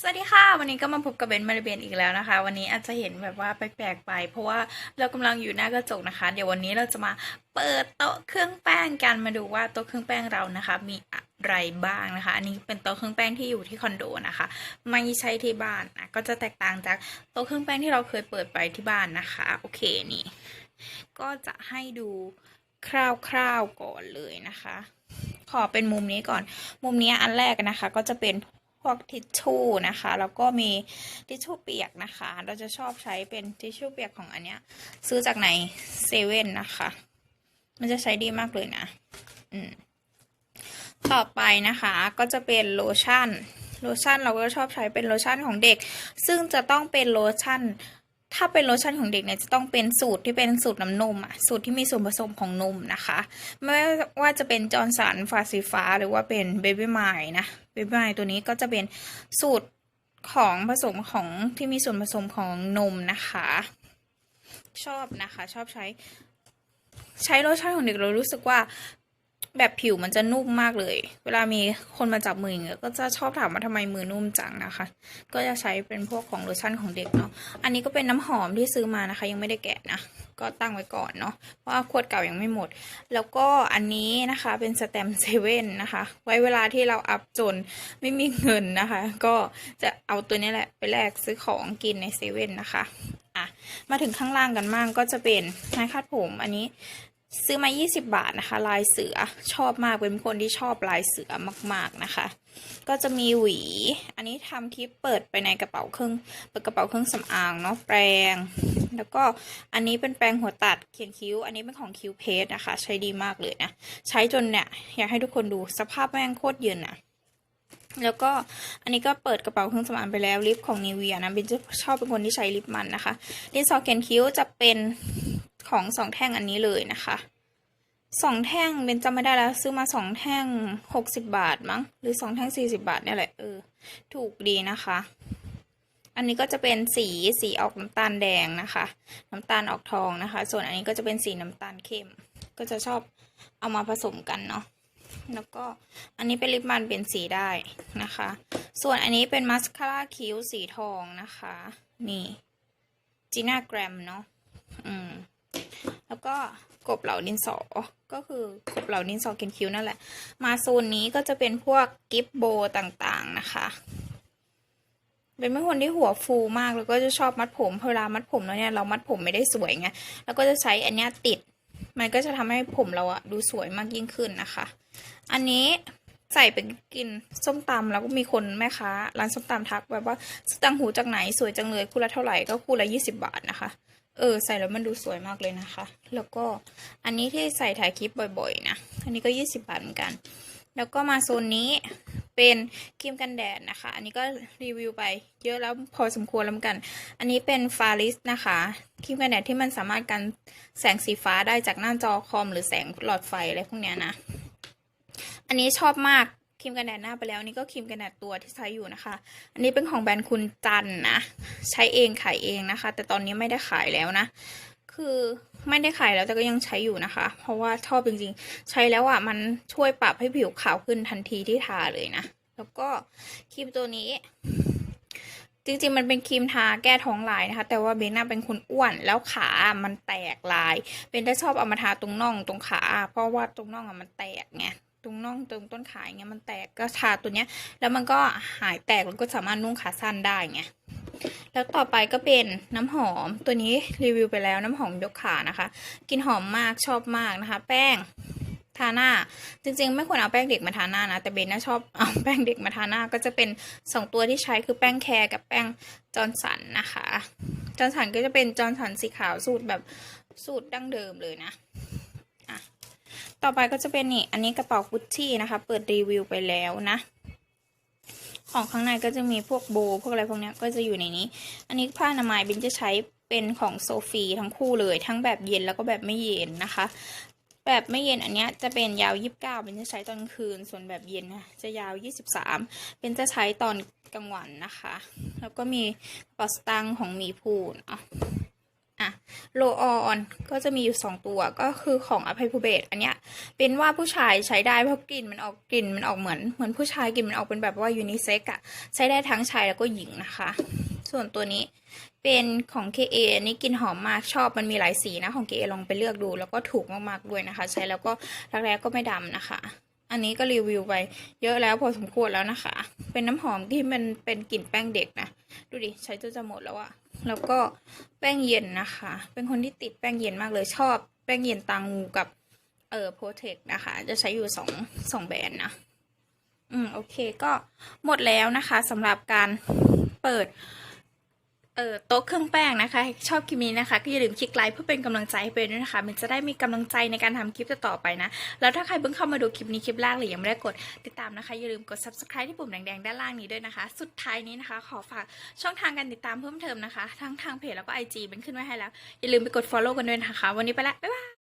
สวัสดีค่ะ วันนี้ก็มาพบกับเบนมาริเบนอีกแล้วนะคะ วันนี้อาจจะเห็นแบบว่าแปลกๆไป เพราะว่าเรากำลังอยู่หน้ากระจกนะคะ เดี๋ยววันนี้เราจะมาเปิดโต๊ะเครื่องแป้งกันมาดูว่าโต๊ะเครื่องแป้งเรานะคะ มีอะไรบ้างนะคะ อันนี้เป็นโต๊ะเครื่องแป้งที่อยู่ที่คอนโดนะคะ ไม่ใช่ที่บ้านนะก็จะแตกต่างจากโต๊ะเครื่องแป้งที่เราเคยเปิดไปที่บ้านนะคะ โอเคนี่ ก็จะให้ดูคร่าวๆก่อนเลยนะคะ ขอเป็นมุมนี้ก่อน มุมนี้อันแรกนะคะ ก็จะเป็น พวกทิชชู่นะคะ แล้วก็มีทิชชู่เปียกนะคะ เราจะชอบใช้เป็นทิชชู่เปียกของอันเนี้ย ซื้อจากในเซเว่นนะคะ มันจะใช้ดีมากเลยนะ อืมต่อไปนะคะก็จะเป็นโลชั่น โลชั่นเราก็ชอบใช้เป็นโลชั่นของเด็ก ซึ่งจะต้องเป็นโลชั่น ถ้าเป็นโลชั่นของเด็กเนี่ยจะต้องเป็นสูตรที่เป็นสูตรน้ำนมอะสูตรที่มีส่วนผสมของนมนะคะ ไม่ว่าจะเป็นจอร์นสันฟาสีฟ้า หรือว่าเป็นเบบี้ไมล์นะเบบี้ไมล์ตัวนี้ก็จะเป็นสูตรของผสมของที่มีส่วนผสมของนมนะคะ ชอบนะคะ ชอบใช้ ใช้โลชั่นของเด็กเรารู้สึกว่า แบบผิวมันจะนุ่มมากเลย เวลามีคนมาจับมืออย่างเงี้ยก็จะชอบถามว่าทำไมมือนุ่มจังนะคะ ก็จะใช้เป็นพวกของโลชั่นของเด็กเนาะ อันนี้ก็เป็นน้ำหอมที่ซื้อมานะคะ ยังไม่ได้แกะนะ ก็ตั้งไว้ก่อนเนาะ เพราะว่าขวดเก่ายังไม่หมด แล้วก็อันนี้นะคะเป็นสแตมเซเว่นนะคะ ไว้เวลาที่เราอัพจนไม่มีเงินนะคะ ก็จะเอาตัวนี้แหละไปแลกซื้อของกินในเซเว่นนะคะ อะ มาถึงข้างล่างกันบ้างก็จะเป็นไม้คาดผม อันนี้ ซื้อมา 20 บาทนะคะ ลายเสือชอบมากเป็นคนที่ชอบลายเสือมาก ๆนะคะ ก็จะมีหวี อันนี้ทำคลิปเปิดไปในกระเป๋าเครื่องเปิดกระเป๋าเครื่องสำอางเนาะแปรงแล้วก็อันนี้เป็นแปรงหัวตัดเขียนคิ้ว อันนี้เป็นของคิ้วเพจนะคะ ใช้ดีมากเลยนะ ใช้จนเนี่ย อยากให้ทุกคนดูสภาพแม่งโคตรเย็นอะแล้วก็อันนี้ก็เปิดกระเป๋าเครื่องสำอางไปแล้วลิปของนิเวียนะเบนจะชอบเป็นคนที่ใช้ลิปมันนะคะดินสอเขียนคิ้วจะเป็นของสองแท่งอันนี้เลยนะคะ สองแท่งเบนจำไม่ได้แล้ว ซื้อมาสองแท่งหกสิบบาทมั้งหรือสองแท่งสี่สิบาทเนี่ยแหละเออถูกดีนะคะ อันนี้ก็จะเป็นสีสีออกน้ำตาลแดงนะคะ น้ำตาลออกทองนะคะ ส่วนอันนี้ก็จะเป็นสีน้ำตาลเข้ม ก็จะชอบเอามาผสมกันเนาะแล้วก็อันนี้เป็นลิปมันเป็นสีได้นะคะ ส่วนอันนี้เป็นมัสคาร่าคิ้วสีทองนะคะ นี่จีน่าแกรมเนาะอืม แล้วก็กบเหล่าดินสอ ก็คือกบเหล่าดินสอเขียนคิ้วนั่นแหละ มาโซนนี้ก็จะเป็นพวกกิฟโบต่างๆนะคะ เป็นเป็นคนที่หัวฟูมากแล้วก็จะชอบมัดผมเวลามัดผมแล้วเนี่ยเรามัดผมไม่ได้สวยไง แล้วก็จะใช้อันเนี้ยติด มันก็จะทำให้ผมเราอะดูสวยมากยิ่งขึ้นนะคะ อันนี้ใส่ไปกินส้มตำแล้วก็มีคนแม่ค้าร้านส้มตำทักแบบว่าซื้อตังหูจากไหนสวยจังเลยคู่ละเท่าไหร่ก็คู่ละยี่สิบาทนะคะ เออใส่แล้วมันดูสวยมากเลยนะคะ แล้วก็อันนี้ที่ใส่ถ่ายคลิปบ่อยๆนะอันนี้ก็ยี่สิบาทเหมือนกัน แล้วก็มาโซนนี้เป็นครีมกันแดดนะคะ อันนี้ก็รีวิวไปเยอะแล้วพอสมควรแล้วเหมือนกัน อันนี้เป็นฟาริสนะคะครีมกันแดดที่มันสามารถกันแสงสีฟ้าได้จากหน้าจอคอมหรือแสงหลอดไฟอะไรพวกเนี้ยนะ อันนี้ชอบมาก รีมกันแดดหน้าไปแล้วนี่ก็ครีมกันแดดตัวที่ใช้อยู่นะคะ อันนี้เป็นของแบรนด์คุณจันนะ ใช้เองขายเองนะคะ แต่ตอนนี้ไม่ได้ขายแล้วนะ คือไม่ได้ขายแล้วแต่ก็ยังใช้อยู่นะคะ เพราะว่าชอบจริงๆ ใช้แล้วอะมันช่วยปรับให้ผิวขาวขึ้นทันทีที่ทาเลยนะ แล้วก็ครีมตัวนี้จริงๆ มันเป็นครีมทาแก้ท้องลายนะคะ แต่ว่าเบนน่าเป็นคนอ้วน แล้วขา มันแตกลายเบนจะชอบเอามาทาตรงน่องตรงขา เพราะว่าตรงน่องอะมันแตกไง ตรงน่องตรงต้นขาอย่างเงี้ยมันแตกก็ทาตัวเนี้ย แล้วมันก็หายแตกแล้วก็สามารถนุ่งขาสั้นได้ไงแล้วต่อไปก็เป็นน้ำหอมตัวนี้รีวิวไปแล้วน้ำหอมยกขานะคะกลินหอมมากชอบมากนะคะ แป้งทาหน้า จริงๆ ไม่ควรเอาแป้งเด็กมาทาหน้านะ แต่เบนน่าชอบเอาแป้งเด็กมาทาหน้า ก็จะเป็นสองตัวที่ใช้คือแป้งแคร์กับแป้งจอร์นสันนะคะ จอร์นสันก็จะเป็นจอร์นสันสีขาวสูตรแบบสูตรดั้งเดิมเลยนะ ต่อไปก็จะเป็นนี่ อันนี้กระเป๋ากุชชี่นะคะ เปิดรีวิวไปแล้วนะ ของข้างในก็จะมีพวกโบ พวกอะไรพวกเนี้ยก็จะอยู่ในนี้ อันนี้ผ้าอนามัยเบนจะใช้เป็นของโซฟีทั้งคู่เลย ทั้งแบบเย็นแล้วก็แบบไม่เย็นนะคะ แบบไม่เย็นอันเนี้ยจะเป็นยาว 29เป็นจะใช้ตอนคืน ส่วนแบบเย็นนะจะยาว 23 เป็นจะใช้ตอนกลางวันนะคะ แล้วก็มีกระเป๋าสตางค์ของมีพูนอะ อะโลออนก็จะมีอยู่สองตัวก็คือของอภัยภูเบศอันเนี้ยเป็นว่าผู้ชายใช้ได้เพราะกลิ่นมันออกกลิ่นมันออกเหมือนเหมือนผู้ชายกลิ่นมันออกเป็นแบบว่ายูนิเซ็กอะใช้ได้ทั้งชายแล้วก็หญิงนะคะ ส่วนตัวนี้เป็นของ KA อันนี้กลิ่นหอมมากชอบมันมีหลายสีนะของ KA ลองไปเลือกดู แล้วก็ถูกมากๆด้วยนะคะ ใช้แล้วก็รักแร้ก็ไม่ดำนะคะอันนี้ก็รีวิวไปเยอะแล้วพอสมควรแล้วนะคะ เป็นน้ำหอมที่มันเป็นกลิ่นแป้งเด็กนะ ดูดิ ใช้จนจะหมดแล้วอะ แล้วก็แป้งเย็นนะคะ เป็นคนที่ติดแป้งเย็นมากเลยชอบแป้งเย็นตางูกับเออโพเทคนะคะ จะใช้อยู่สองสองแบรนด์นะ อืม โอเคก็หมดแล้วนะคะสำหรับการเปิด เออโต๊ะเครื่องแป้งนะคะ ชอบคลิปนี้นะคะก็อย่าลืมคลิกไลค์เพื่อเป็นกำลังใจให้เป็นด้วยนะคะ มันจะได้มีกำลังใจในการทำคลิปต่อไปนะ แล้วถ้าใครเพิ่งเข้ามาดูคลิปนี้คลิปแรกหรือยังไม่ได้กดติดตามนะคะ อย่าลืมกด subscribe ที่ปุ่มแดงๆด้านล่างนี้ด้วยนะคะ สุดท้ายนี้นะคะ ขอฝากช่องทางการติดตามเพิ่มเติมนะคะ ทั้งทางเพจแล้วก็ไอจีเป็นขึ้นไว้ให้แล้ว อย่าลืมไปกด follow กันด้วยนะคะ วันนี้ไปละบ๊ายบาย